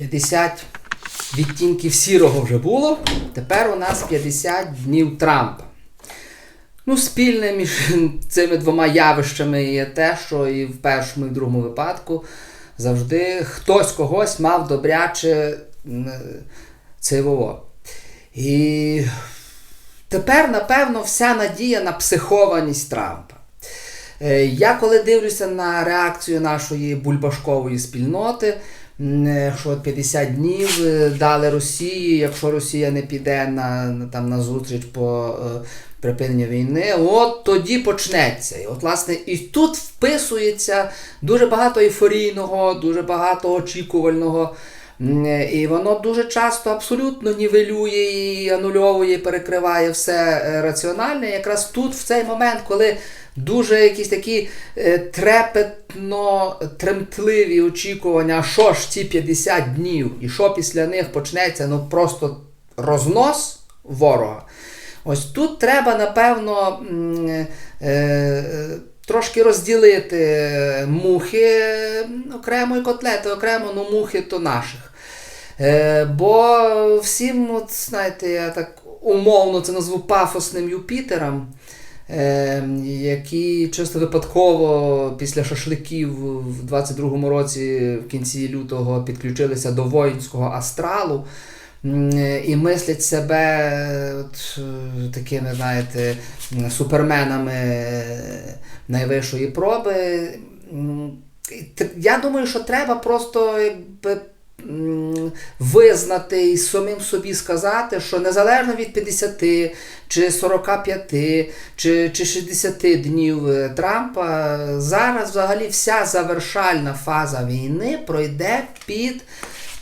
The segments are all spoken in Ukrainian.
50 відтінків сірого вже було. Тепер у нас 50 днів Трампа. Ну, спільне між цими двома явищами є те, що і в першому, і в другому випадку завжди хтось когось мав добряче ЦВО. І тепер, напевно, вся надія на психованість Трампа. Е, Я коли дивлюся на реакцію нашої бульбашкової спільноти, що 50 днів е, дали Росії, якщо Росія не піде на, там, на зустріч по е, припиненню війни, от тоді почнеться. І от, власне, і тут вписується дуже багато ейфорійного, дуже багато очікувального. І воно дуже часто абсолютно нівелює і анульовує, перекриває все е, раціональне. Якраз тут, в цей момент, коли дуже якісь такі е, трепетно тремтливі очікування, що ж ці 50 днів, і що після них почнеться, ну просто рознос ворога. Ось тут треба, напевно, е, е, трошки розділити мухи окремо і котлети, окремо, ну мухи то наших. Бо всім, от, знаєте, я так умовно це назву пафосним Юпітером, які чисто випадково після шашликів в 22-му році в кінці лютого підключилися до воїнського астралу. І мислять себе от, такими, знаєте, суперменами найвищої проби. Я думаю, що треба просто якби, визнати і самим собі сказати, що незалежно від 50 чи 45 чи, чи 60 днів е, Трампа, зараз взагалі вся завершальна фаза війни пройде під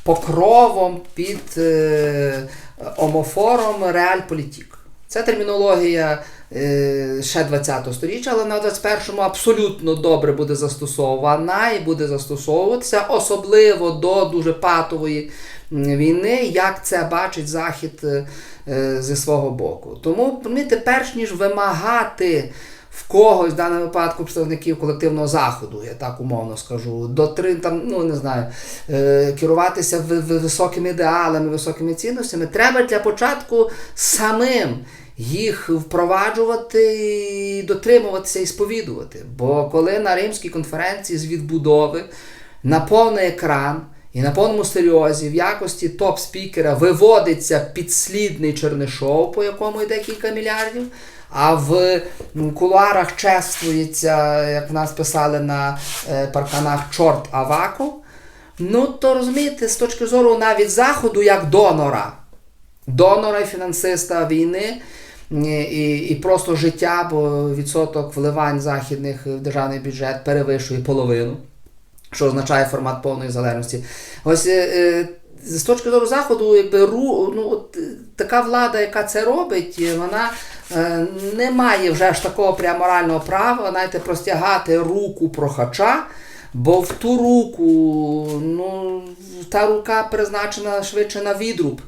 покровом, під е, омофором реальполітік. Це термінологія е, ще 20-го сторіччя, але на 21-му абсолютно добре буде застосована і буде застосовуватися, особливо до дуже патової війни, як це бачить Захід е, е, зі свого боку. Тому розумієте, перш ніж вимагати в когось, в даному випадку представників колективного заходу, я так умовно скажу, до три там, ну не знаю, е, керуватися високими ідеалами, високими цінностями, треба для початку самим їх впроваджувати і дотримуватися і сповідувати. Бо коли на Римській конференції з відбудови на повний екран і на повному серйозі в якості топ-спікера виводиться підслідний Чернишов, по якому йде кілька мільярдів. А в кулуарах чествується, як в нас писали на е, парканах, чорт Аваков. Ну, то розумієте, з точки зору навіть Заходу як донора, донора і фінансиста війни і, і просто життя, бо відсоток вливань західних в державний бюджет перевищує половину, що означає формат повної залежності. Ось е, е, з точки зору заходу, якби ру, ну, от, е, така влада, яка це робить, е, вона е, не має вже ж такого прямо морального права, знаєте, простягати руку прохача. Бо в ту руку, ну, та рука призначена швидше на відруб,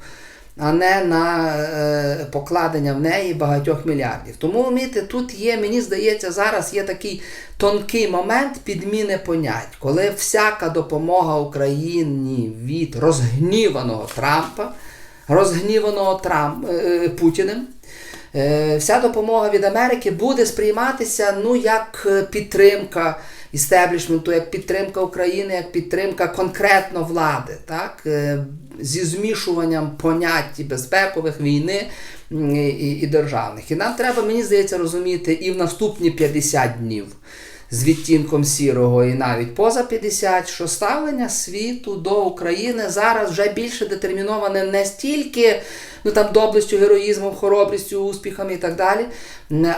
а не на е, покладення в неї багатьох мільярдів. Тому розумієте, тут є, мені здається, зараз є такий тонкий момент підміни понять, коли всяка допомога Україні від розгніваного Трампа, розгніваного Трамп, е, Путіним. Е, Вся допомога від Америки буде сприйматися ну, як е, підтримка істеблішменту, як підтримка України, як підтримка конкретно влади, так? Е, зі змішуванням понять і безпекових війни і, і державних. І нам треба, мені здається, розуміти і в наступні 50 днів з відтінком сірого, і навіть поза 50, що ставлення світу до України зараз вже більше детерміноване не стільки ну, там, доблестю, героїзмом, хоробрістю, успіхами і так далі,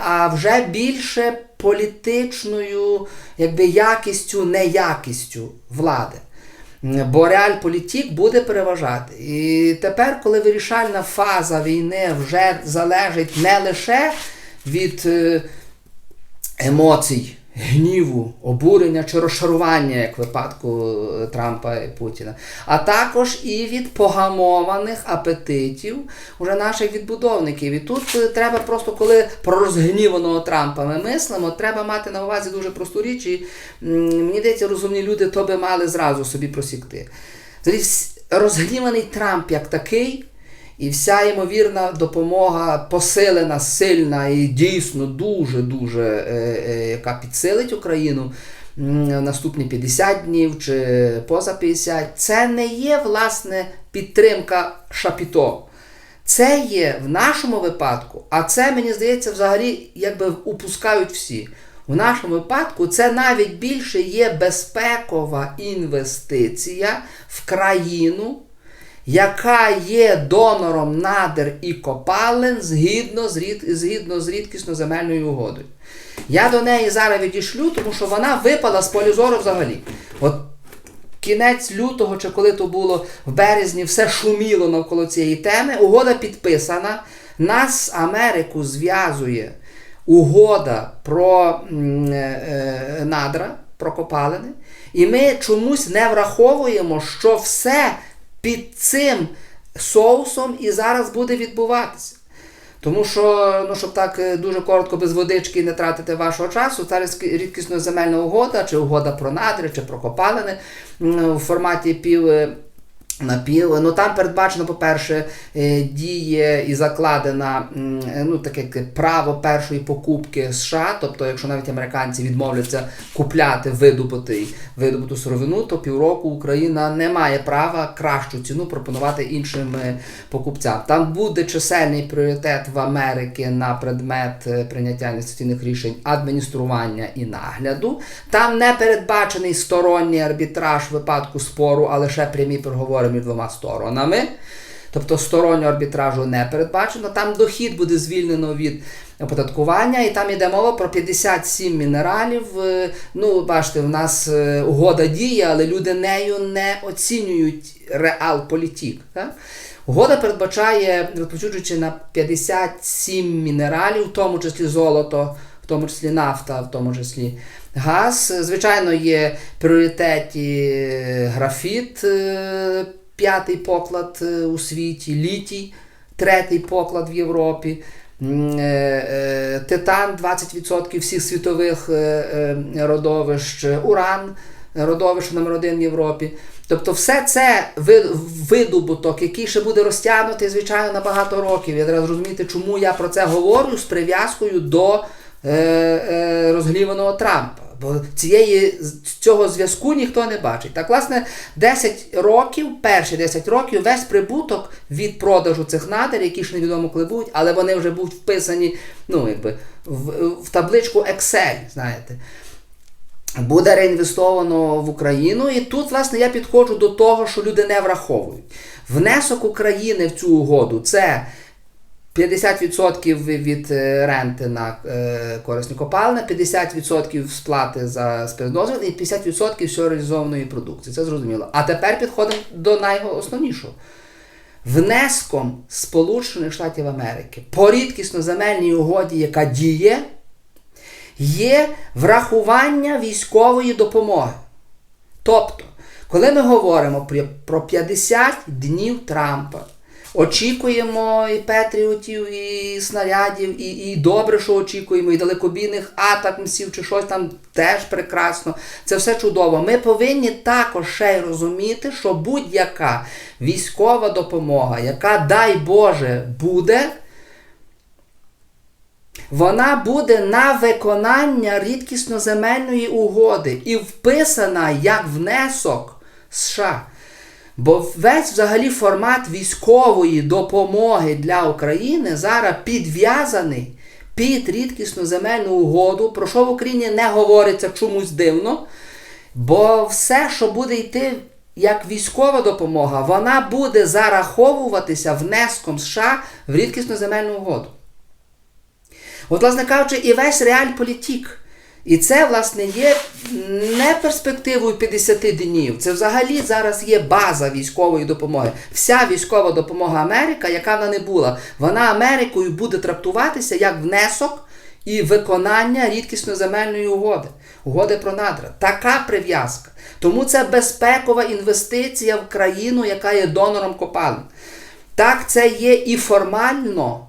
а вже більше політичною якби, якістю, неякістю влади. Бо реальполітік буде переважати. І тепер, коли вирішальна фаза війни вже залежить не лише від е, емоцій, гніву, обурення чи розчарування, як в випадку е, Трампа і Путіна, а також і від погамованих апетитів уже наших відбудовників. І тут е, треба просто, коли про розгніваного Трампа ми мислимо, треба мати на увазі дуже просту річ, і мені здається, розумні люди то би мали зразу собі просікти. Розгніваний Трамп як такий, і вся ймовірна допомога посилена, сильна і дійсно дуже-дуже, е, е, яка підсилить Україну наступні 50 днів чи поза 50, це не є власне підтримка Шапіто. Це є в нашому випадку, а це, мені здається, взагалі якби упускають всі. В нашому випадку це навіть більше є безпекова інвестиція в країну, яка є донором надр і копалин згідно з, рід, згідно з рідкісно земельною угодою. Я до неї зараз відійшлю, тому що вона випала з полю зору взагалі. От кінець лютого, чи коли то було в березні, все шуміло навколо цієї теми. Угода підписана. Нас Америку зв'язує угода про е, е, надра, про копалини. І ми чомусь не враховуємо, що все під цим соусом і зараз буде відбуватися. Тому що, ну, щоб так е, дуже коротко без водички не тратити вашого часу, та рідкісно земельна угода, чи угода про надри, чи про копалини в форматі пів. Е, На пів. Ну там передбачено, по-перше, е, діє і закладена е, ну, таке право першої покупки США. Тобто, якщо навіть американці відмовляться купляти видобутий, видобуту сировину, то півроку Україна не має права кращу ціну пропонувати іншим е, покупцям. Там буде чисельний пріоритет в Америки на предмет прийняття інвестиційних рішень адміністрування і нагляду. Там не передбачений сторонній арбітраж в випадку спору, а лише прямі переговори між двома сторонами. Тобто стороннього арбітражу не передбачено. Там дохід буде звільнено від оподаткування, і там йде мова про 57 мінералів. Е, Ну, бачите, в нас е, угода діє, але люди нею не оцінюють реал політик. Так? Угода передбачає, розповсюджуючи на 57 мінералів, в тому числі золото, в тому числі нафта, в тому числі газ. Звичайно, є пріоритеті е, графіт, п'ятий поклад е, у світі, літій, третій поклад в Європі. Е, е, Титан 20% всіх світових родовищ, уран родовище номер один в Європі. Тобто, все це видобуток, який ще буде розтягнутий, звичайно, на багато років. Я треба зрозуміти, чому я про це говорю з прив'язкою до е, Трампа. Бо цієї, цього зв'язку ніхто не бачить. Так, власне, 10 років, перші 10 років, весь прибуток від продажу цих надр, які ж невідомо коли будуть, але вони вже будуть вписані ну, якби, в, в табличку Excel, знаєте буде реінвестовано в Україну. І тут, власне, я підходжу до того, що люди не враховують. Внесок України в цю угоду це 50% від е, ренти на е, корисні копалини, 50% сплати за спиртозвіл і 50% всього реалізованої продукції. Це зрозуміло. А тепер підходимо до найосновнішого. Внеском Сполучених Штатів Америки по рідкісно земельній угоді, яка діє, є врахування військової допомоги. Тобто, коли ми говоримо про 50 днів Трампа, очікуємо і Петріотів, і снарядів, і, і добре, що очікуємо, і далекобійних атакмсів чи щось там теж прекрасно. Це все чудово. Ми повинні також ще й розуміти, що будь-яка військова допомога, яка, дай Боже, буде, вона буде на виконання рідкісно-земельної угоди і вписана як внесок США. Бо весь взагалі формат військової допомоги для України зараз підв'язаний під рідкісну земельну угоду, про що в Україні не говориться чомусь дивно. Бо все, що буде йти як військова допомога, вона буде зараховуватися внеском США в рідкісну земельну угоду. От, власне кажучи, і весь реаль політик. І це, власне, є не перспективою 50 днів. Це взагалі зараз є база військової допомоги. Вся військова допомога Америка, яка вона не була, вона Америкою буде трактуватися як внесок і виконання рідкісно-земельної угоди, угоди про надра. Така прив'язка. Тому це безпекова інвестиція в країну, яка є донором копалин. Так, це є і формально,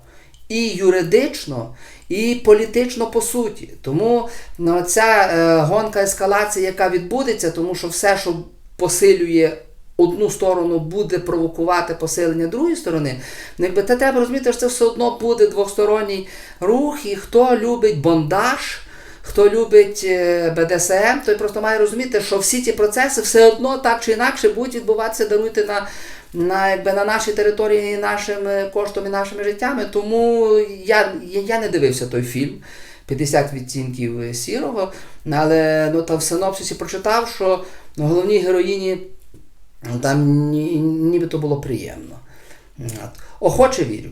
і юридично, і політично по суті. Тому ну, ця е, гонка ескалації, яка відбудеться, тому що все, що посилює одну сторону буде провокувати посилення другої сторони, ну якби те треба розуміти, що це все одно буде двосторонній рух, і хто любить бондаж. Хто любить е, БДСМ, той просто має розуміти, що всі ці процеси все одно так чи інакше будуть відбуватися, даруйте на, на, якби, на нашій території нашим е, коштом і нашими життями. Тому я, я, не дивився той фільм 50 відтінків сірого, але ну, там в синопсисі прочитав, що головній героїні ну, там ні, нібито було приємно. Охоче вірю.